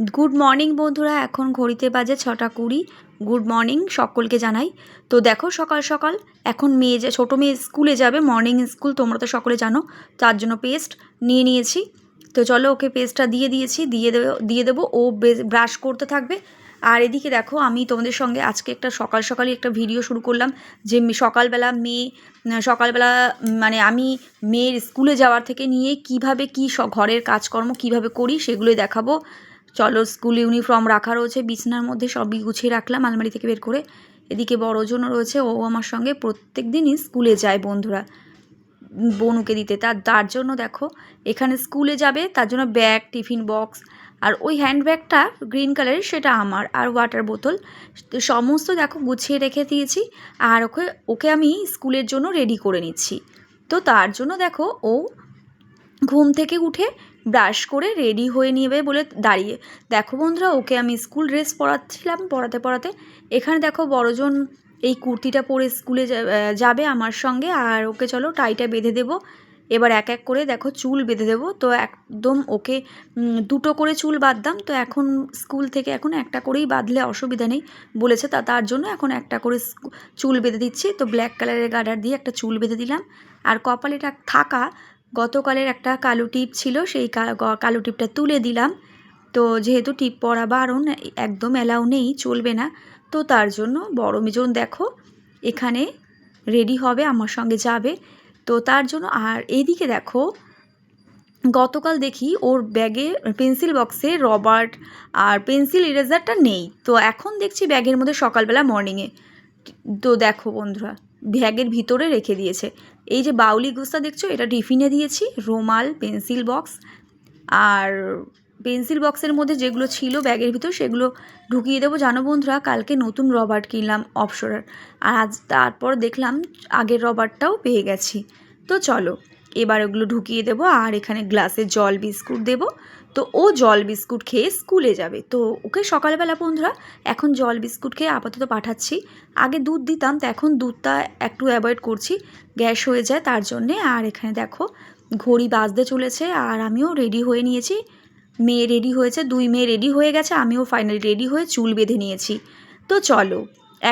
Good morning বন্ধুরা, এখন ঘড়িতে বাজে ছটা কুড়ি। গুড মর্নিং সকলকে জানাই। তো দেখো সকাল সকাল, এখন মেয়ে যে, ছোটো মেয়ে স্কুলে যাবে, মর্নিং স্কুল তোমরা তো সকলে জানো, তার জন্য পেস্ট নিয়ে নিয়েছি। তো চলো ওকে পেস্টটা দিয়ে দিয়েছি, দিয়ে দেবো দিয়ে দেবো, ও ব্রাশ করতে থাকবে। আর এদিকে দেখো আমি তোমাদের সঙ্গে আজকে একটা সকাল সকালই একটা ভিডিও শুরু করলাম, যে সকালবেলা মেয়ে, সকালবেলা মানে আমি মেয়ের স্কুলে যাওয়ার থেকে নিয়ে কীভাবে কি ঘরের কাজকর্ম কীভাবে করি সেগুলোই দেখাবো। চলো স্কুল ইউনিফর্ম রাখা রয়েছে, বিছানার মধ্যে সবই গুছিয়ে রাখলাম, আলমারি থেকে বের করে এদিকে বড়জনও রয়েছে, ও আমার সঙ্গে প্রত্যেক দিনই স্কুলে যায় বন্ধুরা, বনুকে দিতে। তার তার জন্য দেখো, এখানে স্কুলে যাবে, তার জন্য ব্যাগ, টিফিন বক্স, আর ওই হ্যান্ড ব্যাগটা গ্রিন কালারের, সেটা আমার, আর ওয়াটার বোতল। সমস্ত দেখো গুছিয়ে রেখে দিয়েছি, আর ওকে ওকে আমি স্কুলের জন্য রেডি করে নিচ্ছি। তো তার জন্য দেখো ও ঘুম থেকে উঠে ব্রাশ করে রেডি হয়ে নেবে বলে দাঁড়িয়ে। দেখো বন্ধুরা, ওকে আমি স্কুল ড্রেস পরাচ্ছিলাম পড়াতে পড়াতে এখানে দেখো বড়জন এই কুর্তিটা পরে স্কুলে যাবে আমার সঙ্গে। আর ওকে চলো টাইটা বেঁধে দেবো। এবার এক এক করে দেখো চুল বেঁধে দেবো। তো একদম ওকে দুটো করে চুল বাঁধতাম তো এখন স্কুল থেকে এখন একটা করেই বাঁধলে অসুবিধা নেই বলেছে তা, তার জন্য এখন একটা করে চুল বেঁধে দিচ্ছি। তো ব্ল্যাক কালারের গার্ডার দিয়ে একটা চুল বেঁধে দিলাম। আর কপালে এটা থাকা গতকালের একটা কালো টিপ ছিল, সেই কালো টিপটা তুলে দিলাম। তো যেহেতু টিপ পরা বারণ, একদম অ্যালাউ নেই, চলবে না। তো তার জন্য বড় মেজন দেখো, এখানে রেডি হবে, আমার সঙ্গে যাবে। তো তার জন্য, আর এইদিকে দেখো, গতকাল দেখি ওর ব্যাগে পেন্সিল বক্সে রবার্ট আর পেন্সিল ইরেজারটা নেই। তো এখন দেখছি ব্যাগের মধ্যে সকালবেলা মর্নিংয়ে। তো দেখো বন্ধুরা, ব্যাগের ভিতরে রেখে দিয়েছে। এই যে বাউলি গুস্তা দেখছ, এটা টিফিনে দিয়েছি, রুমাল, পেন্সিল বক্স। আর পেন্সিল বক্সের মধ্যে যেগুলো ছিল ব্যাগের ভিতর, সেগুলো ঢুকিয়ে দেবো। জানো বন্ধুরা, কালকে নতুন রবার্ট কিনলাম অপসরার। আর আজ তারপর দেখলাম আগের রবার্টটাও পেয়ে গেছি। তো চলো, এবার ওগুলো ঢুকিয়ে দেবো, আর এখানে গ্লাসে জল, বিস্কুট দেবো। তো ও জল বিস্কুট খেয়ে স্কুলে যাবে। তো ওকে সকালবেলা বন্ধুরা এখন জল বিস্কুট খেয়ে আপাতত পাঠাচ্ছি। আগে দুধ দিতাম, তো এখন দুধটা একটু অ্যাভয়েড করছি। গ্যাস হয়ে যায় তার জন্যে। আর এখানে দেখো, ঘড়ি বাজতে চলেছে আর আমিও রেডি হয়ে নিয়েছি। মেয়ে রেডি হয়েছে, দুই মেয়ে রেডি হয়ে গেছে, আমিও ফাইনালি রেডি হয়ে চুল বেঁধে নিয়েছি। তো চলো,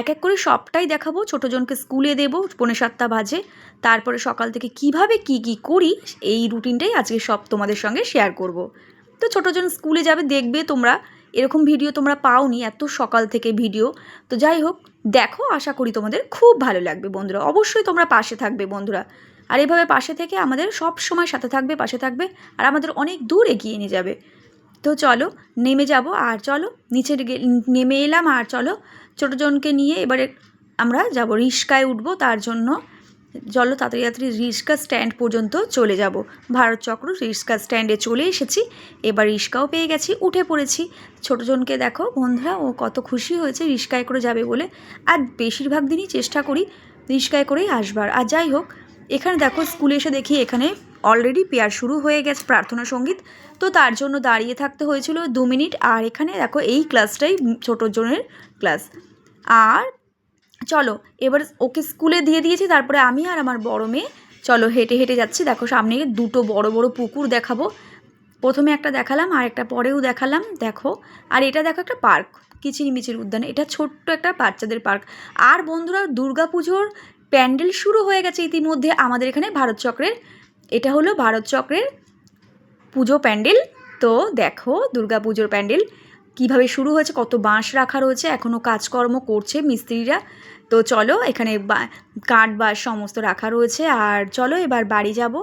এক এক করে সবটাই দেখাবো। ছোটোজনকে স্কুলে দেবো, পৌনে সাতটা বাজে। তারপরে সকাল থেকে কীভাবে কি কি করি, এই রুটিনটাই আজকে সব তোমাদের সঙ্গে শেয়ার করব। তো ছোটোজন স্কুলে যাবে, দেখবে তোমরা। এরকম ভিডিও তোমরা পাওনি, এত সকাল থেকে ভিডিও তো যাই হোক, দেখো, আশা করি তোমাদের খুব ভালো লাগবে বন্ধুরা। অবশ্যই তোমরা পাশে থাকবে বন্ধুরা। আর এভাবে পাশে থেকে আমাদের সব সময় সাথে থাকবে, পাশে থাকবে, আর আমাদের অনেক দূর এগিয়ে নিয়ে যাবে। তো চলো, নেমে যাব, আর চলো, নিচে নেমে এলাম, আর চলো ছোটোজনকে নিয়ে এবারে আমরা যাব, রিস্কায় উঠবো, তার জন্য চলো তাড়াতাড়ি তাড়াতাড়ি রিস্কা স্ট্যান্ড পর্যন্ত চলে যাব। ভারত চক্র রিস্কা স্ট্যান্ডে চলে এসেছি। এবার রিস্কাও পেয়ে গেছি, উঠে পড়েছি। ছোটোজনকে দেখো, বন্ধুরা, ও কত খুশি হয়েছে রিস্কায় করে যাবে বলে। আর বেশিরভাগ দিনই চেষ্টা করি রিস্কায় করেই আসবার। আর যাই হোক, এখানে দেখো, স্কুলে এসে দেখি এখানে অলরেডি পেয়ার শুরু হয়ে গেছে প্রার্থনা সংগীত। তো তার জন্য দাঁড়িয়ে থাকতে হয়েছিল দু মিনিট। আর এখানে দেখো, এই ক্লাসটাই ছোটো জনের ক্লাস আর চলো, এবার ওকে স্কুলে দিয়ে দিয়েছি, তারপরে আমি আর আমার বড় মেয়ে, চলো হেঁটে হেঁটে যাচ্ছি। দেখো সামনে দুটো বড় বড় পুকুর দেখাবো। প্রথমে একটা দেখালাম, আর একটা পরেও দেখালাম। দেখো, আর এটা দেখো একটা পার্ক কিচিনি মিচির উদ্যান। এটা ছোট্ট একটা বাচ্চাদের পার্ক। আর বন্ধুরা দুর্গা পুজোর প্যান্ডেল শুরু হয়ে গেছে ইতিমধ্যে আমাদের এখানে ভারত চক্রের। এটা হলো ভারত চক্রের পুজো প্যান্ডেল। তো দেখো দুর্গা পুজোর প্যান্ডেল। কীভাবে শুরু হয়েছে, কত বাঁশ রাখা রয়েছে এখনও কাজকর্ম করছে মিস্ত্রিরা। তো চলো, এখানে কাঠ বাঁশ সমস্ত রাখা রয়েছে। আর চলো, এবার বাড়ি যাব।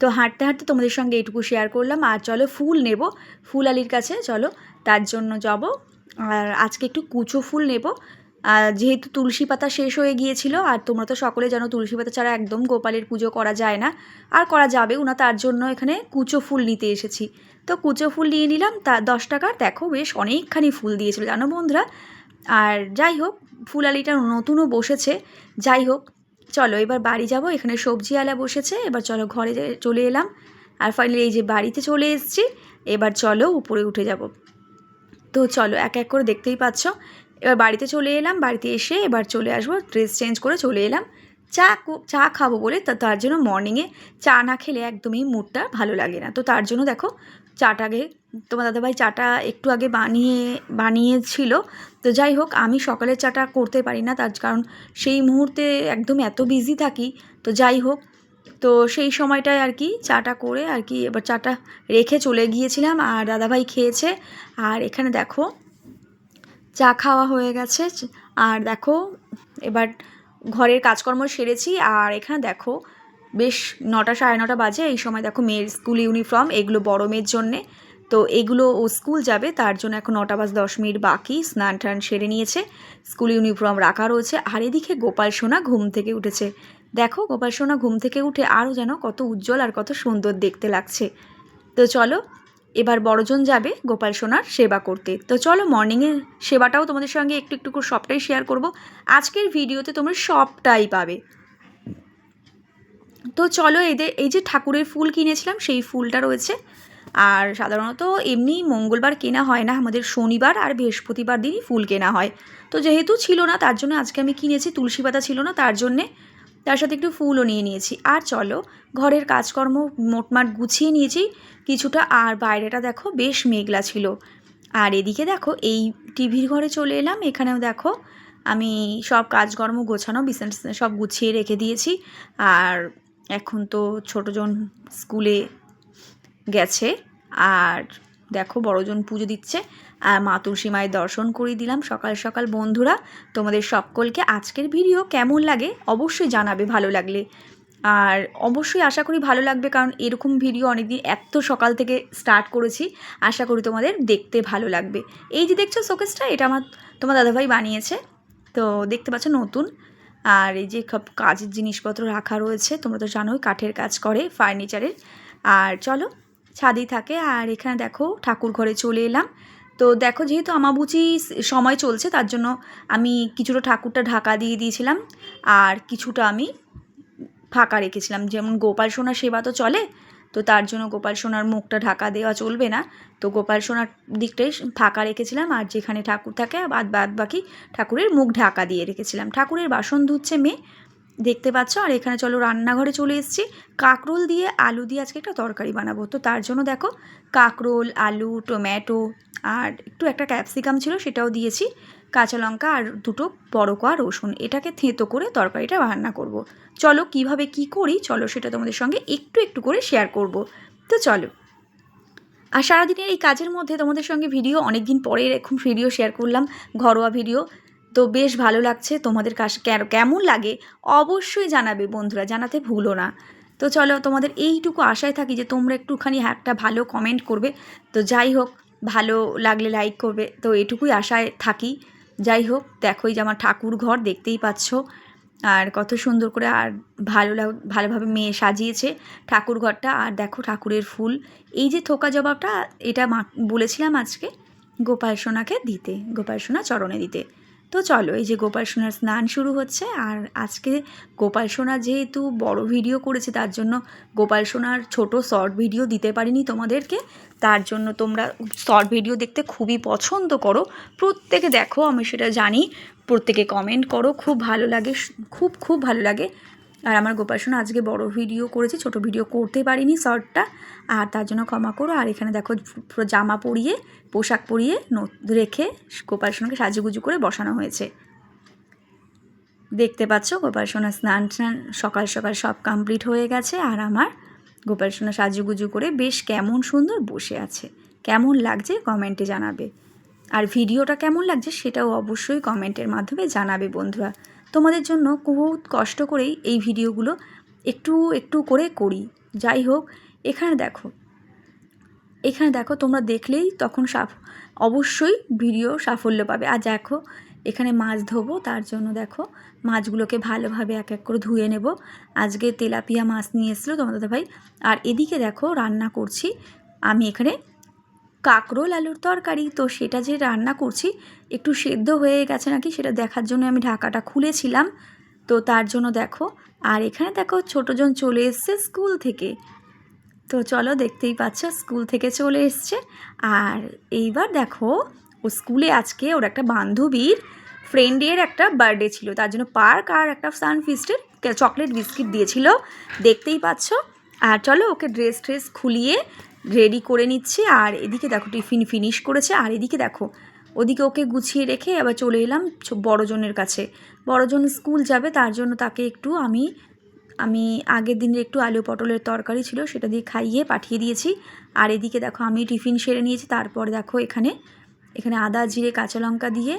তো হাঁটতে হাঁটতে তোমাদের সঙ্গে এটুকু শেয়ার করলাম। আর চলো, ফুল নেব। ফুল আলির কাছে চলো, তার জন্য যাব। আর আজকে একটু কুচো ফুল নেব। যেহেতু তুলসী পাতা শেষ হয়ে গিয়েছিল, আর তোমরা তো সকলে জানো তুলসী পাতা ছাড়া একদম গোপালের পুজো করা যায় না। আর করা যাবেও না, তার জন্য এখানে কুচো ফুল নিতে এসেছি। তো কুচো ফুল নিয়ে নিলাম, তা দশ টাকার। দেখো বেশ অনেকখানি ফুল দিয়েছিল, জানো বন্ধুরা? আর যাই হোক ফুল আলিটা নতুনও বসেছে। যাই হোক, চলো এবার বাড়ি যাব, এখানে সবজিওয়ালা বসেছে। এবার চলো ঘরে চলে এলাম। আর ফাইনালি এই যে বাড়িতে চলে এসেছি, এবার চলো উপরে উঠে যাব। তো চলো এক এক করে দেখতেই পাচ্ছ। এবার বাড়িতে চলে এলাম, বাড়িতে এসে এবার চলে আসব ড্রেস চেঞ্জ করে চলে এলাম। চা চা খাব বলে তা, তার জন্য মর্নিংয়ে চা না খেলে একদমই মুডটা ভালো লাগে না। তো তার জন্য দেখো চাটাকে তোমার দাদাভাই চাটা একটু আগে বানিয়ে, বানিয়েছিল। তো যাই হোক, আমি সকালের চাটা করতে পারি না, তার কারণ সেই মুহূর্তে একদম এত বিজি থাকি। তো যাই হোক, তো সেই সময়টায় আর কি চাটা করে আর কি এবার চাটা রেখে চলে গিয়েছিলাম আর দাদাভাই খেয়েছে। আর এখানে দেখো চা খাওয়া হয়ে গেছে। আর দেখো, এবার ঘরের কাজকর্ম সেরেছি। আর এখানে দেখো, বেশ নটা সাড়ে নটা বাজে। এই সময় দেখো মেয়ের স্কুল ইউনিফর্ম, এগুলো বড় মেয়ের জন্যে। তো এগুলো ও স্কুল যাবে, তার জন্য এখন নটা বাজ দশ মিনিট বাকি। স্নান টান সেরে নিয়েছে, স্কুল ইউনিফর্ম রাখা রয়েছে। আর এদিকে গোপাল সোনা ঘুম থেকে উঠেছে। দেখো, গোপাল সোনা ঘুম থেকে উঠে আরও যেন কত উজ্জ্বল আর কত সুন্দর দেখতে লাগছে। তো চলো এবার বড়জন যাবে গোপাল সোনার সেবা করতে। তো চলো মর্নিংয়ের সেবাটাও তোমাদের সঙ্গে একটু একটু করে সবটাই শেয়ার করব। আজকের ভিডিওতে তোমরা সবটাই পাবে। তো চলো এদের, এই যে ঠাকুরের ফুল কিনেছিলাম, সেই ফুলটা রয়েছে। আর সাধারণত এমনি মঙ্গলবার কেনা হয় না, আমাদের শনিবার আর বৃহস্পতিবার দিনই ফুল কেনা হয়। তো যেহেতু ছিল না, তার জন্য আজকে আমি কিনেছি, তুলসী পাতা ছিল না, তার জন্যে তার সাথে একটু ফুলও নিয়ে নিয়েছি। আর চলো, ঘরের কাজকর্ম মোটমাট গুছিয়ে নিয়েছি। কিছুটা, আর বাইরেটা দেখো বেশ মেঘলা ছিল। আর এদিকে দেখো, এই টিভির ঘরে চলে এলাম। এখানেও দেখো, আমি সব কাজকর্ম গোছানো, বিছানা সব গুছিয়ে রেখে দিয়েছি। আর এখন তো ছোটোজন স্কুলে গেছে। আর দেখো বড়জন পুজো দিচ্ছে। আর মা তুলসী মায়ের দর্শন করিয়ে দিলাম। সকাল সকাল বন্ধুরা, তোমাদের সকলকে আজকের ভিডিও কেমন লাগে অবশ্যই জানাবে ভালো লাগলে। আর অবশ্যই আশা করি ভালো লাগবে, কারণ এরকম ভিডিও অনেকদিন এত সকাল থেকে স্টার্ট করেছি। আশা করি তোমাদের দেখতে ভালো লাগবে। এই যে দেখছ শোকেসটা, এটা আমার, তোমার দাদাভাই বানিয়েছে। তো দেখতে পাচ্ছ নতুন। আর এই যে সব কাজের জিনিসপত্র রাখা রয়েছে, তোমরা তো জানোই কাঠের কাজ করে ফার্নিচারের আর চলো ছাদেই থাকে আর এখানে দেখো ঠাকুর ঘরে চলে এলাম। তো দেখো যেহেতু আমাবুচি সময় চলছে তার জন্য আমি কিছুটা ঠাকুরটা ঢাকা দিয়ে দিয়েছিলাম আর কিছুটা আমি ফাঁকা রেখেছিলাম। যেমন গোপাল সোনার সেবা তো চলে, তো তার জন্য গোপাল সোনার মুখটা ঢাকা দেওয়া চলবে না। তো গোপাল সোনার দিকটাই ফাঁকা রেখেছিলাম আর যেখানে ঠাকুর থাকে বাদ বাদ বাকি ঠাকুরের মুখ ঢাকা দিয়ে রেখেছিলাম। ঠাকুরের বাসন ধুচ্ছে মেয়ে দেখতে পাচ্ছ? আর এখানে চলো রান্নাঘরে চলে এসেছি। কাকরোল দিয়ে আলু দিয়ে আজকে একটা তরকারি বানাবো। তো তার জন্য দেখো, কাকরোল, আলু, টমেটো আর একটু একটা ক্যাপসিকাম ছিল সেটাও দিয়েছি। কাঁচা লঙ্কা আর দুটো বড় কোয়া রসুন, এটাকে থেঁতো করে তরকারিটা রান্না করব। চলো কীভাবে কি করি? চলো সেটা তোমাদের সঙ্গে একটু একটু করে শেয়ার করব। তো চলো। আর সারাদিনের এই কাজের মধ্যে তোমাদের সঙ্গে ভিডিও অনেক দিন পরে এরকম ভিডিও শেয়ার করলাম, ঘরোয়া ভিডিও তো বেশ ভালো লাগছে তোমাদের কাছে কেমন লাগে অবশ্যই জানাবে বন্ধুরা, জানাতে ভুলো না। তো চলো তোমাদের এইটুকু আশায় থাকি যে তোমরা একটুখানি একটা ভালো কমেন্ট করবে। তো যাই হোক, ভালো লাগলে লাইক করবে। তো এটুকুই আশায় থাকি। যাই হোক দেখোই যে আমার ঠাকুর ঘর দেখতেই পাচ্ছ। আর কত সুন্দর করে আর ভালো লাগ, ভালোভাবে মেয়ে সাজিয়েছে ঠাকুর ঘরটা। আর দেখো ঠাকুরের ফুল। এই যে থোকা জবাবটা, এটা বলেছিলাম আজকে গোপাল সোনাকে দিতে, গোপাল সোনা চরণে দিতে। তো চলো, এই যে গোপাল সোনার স্নান শুরু হচ্ছে, আর আজকে গোপাল সোনা যেহেতু বড় ভিডিও করেছে, তার জন্য গোপাল সোনার ছোট শর্ট ভিডিও দিতে পারিনি তোমাদেরকে। তার জন্য তোমরা শর্ট ভিডিও দেখতে খুবই পছন্দ করো। প্রত্যেকে দেখো, আমি সেটা জানি। প্রত্যেকে কমেন্ট করো, খুব ভালো লাগে, খুব খুব ভালো লাগে। আর আমার গোপাল সোনা আজকে বড় ভিডিও করেছে, ছোট ভিডিও করতে পারিনি শর্টটা আর তার জন্য ক্ষমা করো। আর এখানে দেখো পুরো জামা পরিয়ে, পোশাক পরিয়ে রেখে গোপাল সোনাকে সাজুগুজু করে বসানো হয়েছে। দেখতে পাচ্ছ গোপাল সোনা স্নান স্নান সকাল সকাল সব কমপ্লিট হয়ে গেছে। আর আমার গোপাল সোনা সাজুগুজু করে বেশ কেমন সুন্দর বসে আছে। কেমন লাগছে কমেন্টে জানাবে। আর ভিডিওটা কেমন লাগছে সেটাও অবশ্যই কমেন্টের মাধ্যমে জানাবে বন্ধুরা। তোমাদের জন্য বহুত কষ্ট করেই এই ভিডিওগুলো একটু একটু করে করি। যাই হোক, এখানে দেখো। এখানে দেখো, তোমরা দেখলেই তখন সাফ, অবশ্যই ভিডিও সাফল্য পাবে। আর দেখো, এখানে মাছ ধোবো, তার জন্য দেখো, মাছগুলোকে ভালোভাবে এক এক করে ধুয়ে নেব। আজকে তেলাপিয়া মাছ নিয়ে এসেছিল তোমাদের ভাই আর এদিকে দেখো, রান্না করছি। আমি এখানে কাকরোল, আলুর তরকারি, তো সেটা যে রান্না করছি, একটু সেদ্ধ হয়ে গেছে নাকি সেটা দেখার জন্য আমি ঢাকাটা খুলেছিলাম। তো তার জন্য দেখো, আর এখানে দেখো ছোটোজন চলে এসছে স্কুল থেকে। তো চলো দেখতেই পাচ্ছ স্কুল থেকে চলে এসছে। আর এইবার দেখো, ও স্কুলে আজকে ওর একটা বান্ধবীর ফ্রেন্ডের একটা বার্থডে ছিল। তার জন্য পার্ক আর একটা সানফিস্টের চকলেট বিস্কিট দিয়েছিল। দেখতেই পাচ্ছ। আর চলো ওকে ড্রেস ট্রেস খুলিয়ে রেডি করে নিচ্ছি, আর এদিকে দেখো টিফিন ফিনিশ করেছে, আর এদিকে দেখো, ওদিকে ওকে গুছিয়ে রেখে আবার চলে এলাম বড়জনের কাছে। বড়জন স্কুল যাবে, তার জন্য তাকে একটু আমি আমি আগের দিনের একটু আলু পটলের তরকারি ছিল, সেটা দিয়ে খাইয়ে পাঠিয়ে দিয়েছি। আর এদিকে দেখো আমি টিফিন সেরে নিয়েছি, তারপর দেখো এখানে এখানে আদা, জিরে, কাঁচা লঙ্কা দিয়ে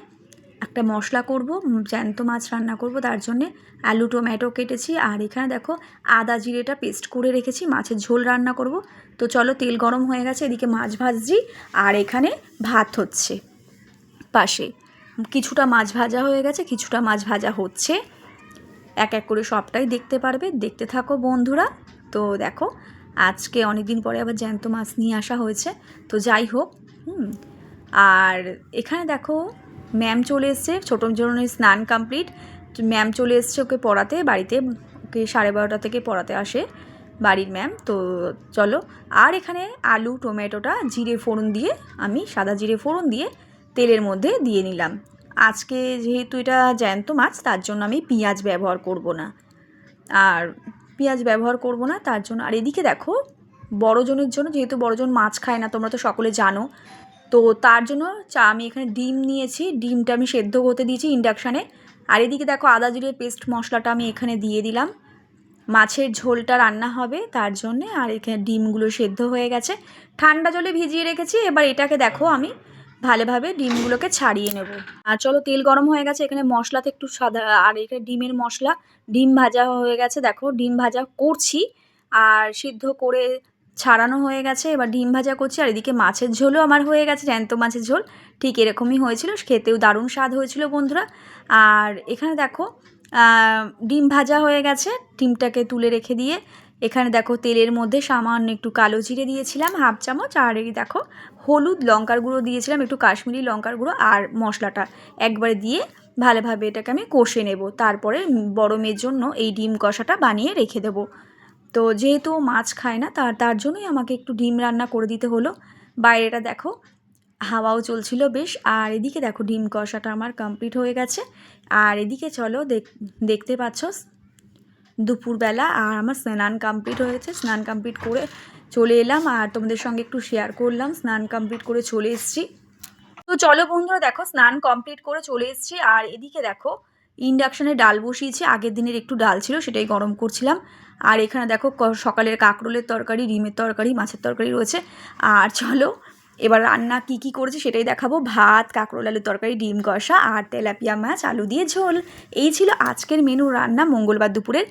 একটা মশলা করব জ্যান্ত মাছ রান্না করব, তার জন্যে আলু, টমেটো কেটেছি। আর এখানে দেখো আদা জিরেটা পেস্ট করে রেখেছি, মাছের ঝোল রান্না করব। তো চলো তেল গরম হয়ে গেছে, এদিকে মাছ ভাজছি, আর এখানে ভাত হচ্ছে পাশে। কিছুটা মাছ ভাজা হয়ে গেছে, কিছুটা মাছ ভাজা হচ্ছে। এক এক করে সবটাই দেখতে পারবে, দেখতে থাকো বন্ধুরা। তো দেখো, আজকে অনেক দিন পরে আবার জ্যান্ত মাছ নিয়ে আসা হয়েছে। তো যাই হোক আর এখানে দেখো ম্যাম চলে এসছে, ছোটো জনের স্নান কমপ্লিট ম্যাম চলে এসছে ওকে পড়াতে, বাড়িতে ওকে সাড়ে বারোটা থেকে পড়াতে আসে বাড়ির ম্যাম তো চলো, আর এখানে আলু, টমেটোটা, জিরে ফোড়ন দিয়ে আমি সাদা জিরে ফোড়ন দিয়ে তেলের মধ্যে দিয়ে নিলাম। আজকে যেহেতু এটা জ্যান্ত মাছ, তার জন্য আমি পেঁয়াজ ব্যবহার করব না। আর পেঁয়াজ ব্যবহার করব না, তার জন্য, আর এদিকে দেখো, বড়জনের জন্য, যেহেতু বড়জন মাছ খায় না, তোমরা তো সকলে জানো তো তার জন্য চা আমি এখানে ডিম নিয়েছি। ডিমটা আমি সেদ্ধ হতে দিয়েছি ইন্ডাকশানে আর এদিকে দেখো আদা জিরের পেস্ট মশলাটা আমি এখানে দিয়ে দিলাম। মাছের ঝোলটা রান্না হবে তার জন্যে। আর এখানে ডিমগুলো সেদ্ধ হয়ে গেছে। ঠান্ডা জলে ভিজিয়ে রেখেছি। এবার এটাকে দেখো আমি ভালোভাবে ডিমগুলোকে ছাড়িয়ে নেব। আর চলো তেল গরম হয়ে গেছে। এখানে মশলাতে একটু সাদা আর এখানে ডিমের মশলা। ডিম ভাজা হয়ে গেছে। দেখো ডিম ভাজা করছি। আর সিদ্ধ করে ছাড়ানো হয়ে গেছে, এবার ডিম ভাজা করছি, আর এদিকে মাছের ঝোলও আমার হয়ে গেছে, জ্যান্ত মাছের ঝোল। ঠিক এরকমই হয়েছিল, খেতেও দারুণ স্বাদ হয়েছিল বন্ধুরা। আর এখানে দেখো ডিম ভাজা হয়ে গেছে, ডিমটাকে তুলে রেখে দিয়ে এখানে দেখো তেলের মধ্যে সামান্য একটু কালো জিরে দিয়েছিলাম, হাফ চামচ, আর এই দেখো হলুদ লঙ্কার গুঁড়ো দিয়েছিলাম, একটু কাশ্মীরি লঙ্কার গুঁড়ো আর মশলাটা একবারে দিয়ে ভালোভাবে এটাকে আমি কষে নেব। তারপরে বড় মেয়ের জন্য এই ডিম কষাটা বানিয়ে রেখে দেবো। তো যেহেতু মাছ খায় না, তার তার জন্যই আমাকে একটু ডিম রান্না করে দিতে হলো। বাইরেটা দেখো, হাওয়াও চলছিল বেশ, আর এদিকে দেখো ডিম কষাটা আমার কমপ্লিট হয়ে গেছে। আর এদিকে চলো দেখ- দেখতে পাচ্ছ, দুপুরবেলা আর আমার স্নান কমপ্লিট হয়েছে। স্নান কমপ্লিট করে চলে এলাম আর তোমাদের সঙ্গে একটু শেয়ার করলাম। স্নান কমপ্লিট করে চলে এসেছি। তো চলো বন্ধুরা দেখো, স্নান কমপ্লিট করে চলে এসেছি। আর এদিকে দেখো ইন্ডাকশানে ডাল বসিয়েছি, আগের দিনের একটু ডাল ছিল, সেটাই গরম করছিলাম। আর এখানে দেখো সকালের কাঁকরোলের তরকারি, ডিমের তরকারি, মাছের তরকারি রয়েছে। আর চলো, এবার রান্না কি কি করেছি সেটাই দেখাবো। ভাত, কাঁকরোল, আলুর তরকারি, ডিম কষা আর তেলাপিয়া মাছ, আলু দিয়ে ঝোল। এই ছিল আজকের মেনু রান্না মঙ্গলবার দুপুরের।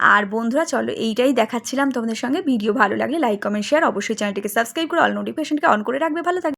আর বন্ধুরা, চলো এইটাই দেখাচ্ছিলাম তোমাদের সঙ্গে। ভিডিও ভালো লাগলে লাইক, কমেন্ট, শেয়ার, অবশ্যই চ্যানেলটিকে সাবস্ক্রাইব করে অল নোটিফিকেশনকে অন করে রাখবে। ভালো থাকবে